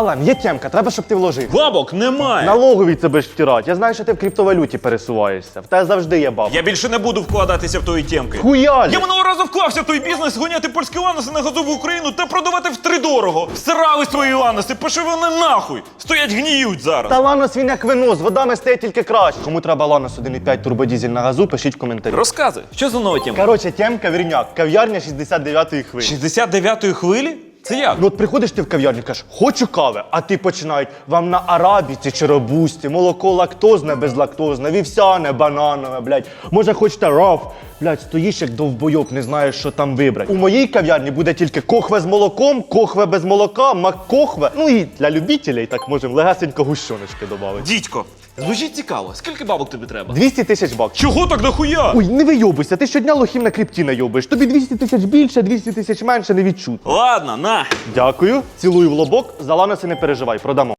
Алан, є темка, треба, щоб ти вложив. Бабок немає. Налогові це будеш втирати. Я знаю, що ти в криптовалюті пересуваєшся. В тебе завжди є баба. Я більше не буду вкладатися в твої тємки. Хуялі! Я минулого разу вклався в той бізнес гоняти польські ланоси на газову Україну та продавати втридорого. Всирали свої ланоси, пошли вони нахуй. Стоять гніють зараз. Та Ланос він як вино, з водами стає тільки краще. Кому треба Ланос 1,5 турбодізель на газу, пишіть в коментарі. Розказуй, що за нова тємка? Коротше, темка вірняк, кав'ярня 69-ї хвилі. 69-ї хвилі? Це як? Ну от приходиш ти в кав'ярню, кажеш, хочу кави, а ти починають вам на арабіці чи робусті, молоко лактозне, безлактозне, вівсяне, бананове, блядь. Може, хочете раф, блядь, стоїш як довбойоб, не знаєш, що там вибрати. У моїй кав'ярні буде тільки кохве з молоком, кохве без молока, маккохве. Ну і для любителей так можемо легесенько гущоночки додати. Дідько, звучить цікаво. Скільки бабок тобі треба? 200 тисяч баксів. Чого так дохуя? Ой, не вийобуйся, ти щодня лохів на крипті найобуєш. Тобі 200 тисяч більше, 200 тисяч менше не відчути. Ладно, на. Дякую, цілую в лобок, за ланоси не переживай, продамо.